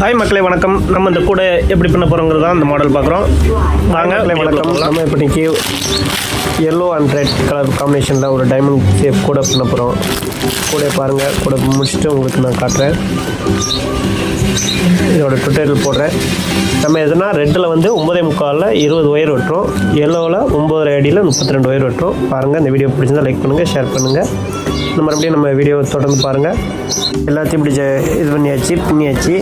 Hi மக்களே வணக்கம். நம்ம இந்த கூட எப்படி பண்ண போகிறோங்கிறது தான் இந்த மாடல் பார்க்குறோம். வாங்க வணக்கம். நம்ம இப்போ இன்னைக்கு எல்லோ அண்ட் ரெட் கலர் காம்பினேஷனில் ஒரு டைமண்ட் ஷேப் கூட பண்ண போகிறோம் கூட பாருங்கள் கூட முடிச்சுட்டு உங்களுக்கு நான் காட்டுறேன். இதோட ட்விட்டரில் போடுறேன். நம்ம எதுனா ரெட்டில் வந்து ஒம்பதே முக்காலில் இருபது ஒயர் வெட்டுறோம். எல்லோவில் ஒம்பதரை அடியில் முப்பத்தி ரெண்டு ஒயர் வெட்டுறோம். பாருங்கள் இந்த வீடியோ பிடிச்சிருந்தால் லைக் பண்ணுங்கள் ஷேர் பண்ணுங்கள் மறுபடியும் நம்ம வீடியோ தொடர்ந்து பாருங்கள் எல்லாத்தையும் இப்படி இது பண்ணியாச்சு பின்னியாச்சு.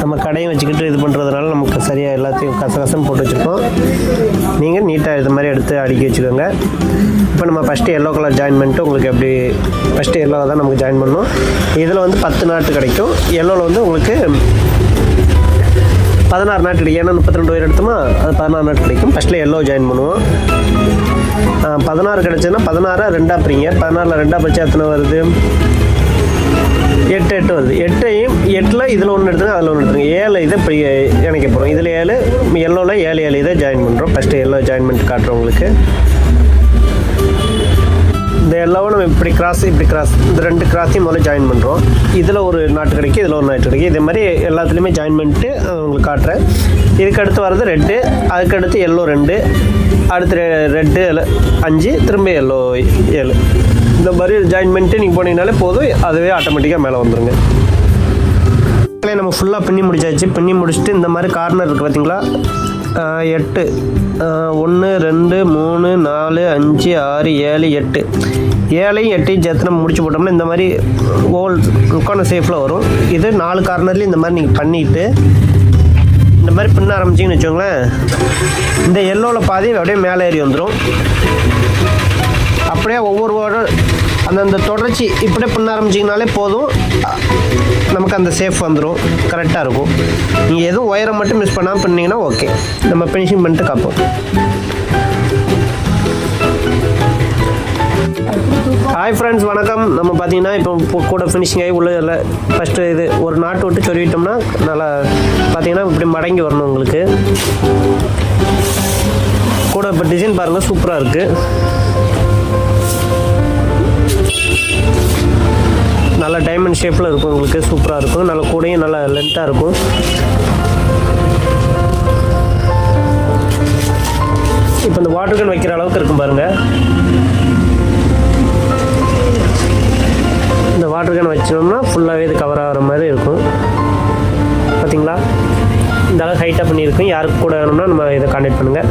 நம்ம கடையும் வச்சுக்கிட்டு இது பண்ணுறதுனால நமக்கு சரியாக எல்லாத்தையும் கசகசம் போட்டு வச்சுருக்கோம். நீங்கள் நீட்டாக இது மாதிரி எடுத்து அடுக்கி வச்சுக்கோங்க. இப்போ நம்ம ஃபஸ்ட்டு எல்லோ கலர் ஜாயின் பண்ணிட்டு உங்களுக்கு எப்படி ஃபஸ்ட்டு எல்லோ தான் நமக்கு ஜாயின் பண்ணணும். இதில் வந்து பத்து நாட்டு கிடைக்கும். எல்லோவில் வந்து உங்களுக்கு பதினாறு நாட்டு கிடைக்கும். ஏன்னா முப்பத்தி ரெண்டு உயிர் எடுத்தோமா? அது பதினாறு நாட்டு கிடைக்கும். ஃபஸ்ட்டில் எல்லோ ஜாயின் பண்ணுவோம். பதினாறு கிடச்சுன்னா பதினாறு ரெண்டாக பிரிங்க. பதினாறில் ரெண்டாக பிரிச்சா எத்தனை வருது? எட்டு எட்டு வருது. எட்டையும் எட்டில் இதில் ஒன்று எடுத்துங்க அதில் ஒன்று எடுத்துங்க ஏழு இதை இப்போ இணைக்க போகிறோம் இதில் ஏழு எல்லோவில் ஏழு ஏழு இதை ஜாயின் பண்ணுறோம் ஃபஸ்ட்டு எல்லோ ஜாயின் பண்ணிட்டு காட்டுறோம் உங்களுக்கு. இந்த எல்லாவும் நம்ம இப்படி கிராஸ் இப்படி கிராஸ் இந்த ரெண்டு கிராஸையும் முதல்ல ஜாயின் பண்ணுறோம் இதில் ஒரு நாட்டு கிடைக்கும் இதில் ஒரு நாட்டு கிடைக்கும் இதே மாதிரி எல்லாத்துலேயுமே ஜாயின் பண்ணிட்டு உங்களுக்கு காட்டுறேன். இதுக்கு அடுத்து வர்றது ரெட்டு அதுக்கடுத்து எல்லோ ரெண்டு. அடுத்து ரெட்டு அஞ்சு திரும்ப எல்லோ ஏழு. இந்த மாதிரி ஜாயின் பண்ணிட்டு நீங்கள் போனீங்கனாலே போதும் அதுவே ஆட்டோமேட்டிக்காக மேலே வந்துருங்க. நம்ம ஃபுல்லாக பின்னி முடிச்சாச்சு. பின்னி முடிச்சுட்டு இந்த மாதிரி கார்னர் இருக்குது பார்த்தீங்களா எட்டு. ஒன்று ரெண்டு மூணு நாலு அஞ்சு ஆறு ஏழு எட்டு. ஏழையும் எட்டையும் சேர்த்து நம்ம முடிச்சு போட்டோம்னா இந்த மாதிரி ஓல் முக்கான சேஃபில் வரும். இது நாலு கார்னர்லேயும் இந்த மாதிரி நீங்கள் பண்ணிவிட்டு மாதிரி பின்ன ஆரம்பிச்சிங்கன்னு வச்சுக்கோங்களேன். இந்த எல்லோவில் பாதி அப்படியே மேலே ஏறி வந்துடும் அப்படியே ஒவ்வொரு வாரம் அந்தந்த தொடர்ச்சி இப்படியே பண்ண ஆரம்பிச்சிங்கனாலே போதும். நமக்கு அந்த சேஃப் வந்துடும் கரெக்டாக இருக்கும். நீங்கள் எதுவும் ஒயரை மட்டும் மிஸ் பண்ணாமல் பண்ணிங்கன்னா ஓகே நம்ம ஃபினிஷிங் பண்ணிட்டு காப்போம். ஹாய் ஃப்ரெண்ட்ஸ் வணக்கம். நம்ம பார்த்தீங்கன்னா இப்போ கூட ஃபினிஷிங் ஆகி உள்ள இல்லை. ஃபஸ்ட்டு இது ஒரு நாட்டு விட்டு சொருவிட்டோம்னா நல்லா பார்த்தீங்கன்னா இப்படி மடங்கி வரணும் உங்களுக்கு. கூட இப்போ டிசைன் பாருங்கள் சூப்பராக இருக்குது நல்லா டைமண்ட் ஷேப்பில் இருக்கும் உங்களுக்கு சூப்பராக இருக்கும். நல்ல கூடையும் நல்லா லென்த்தாக இருக்கும். இப்போ இந்த வாட்டர் கன் வைக்கிற அளவுக்கு இருக்கும் பாருங்கள் வாட்டர் கேன் வச்சோம்னா ஃபுல்லாகவே இது கவர் ஆகிற மாதிரி இருக்கும். பார்த்தீங்களா இந்த அளவுக்கு ஹைட்டாக பண்ணியிருக்கும். யாருக்கு கூட வேணும்னா நம்ம இதை கான்டாக்ட் பண்ணுங்கள்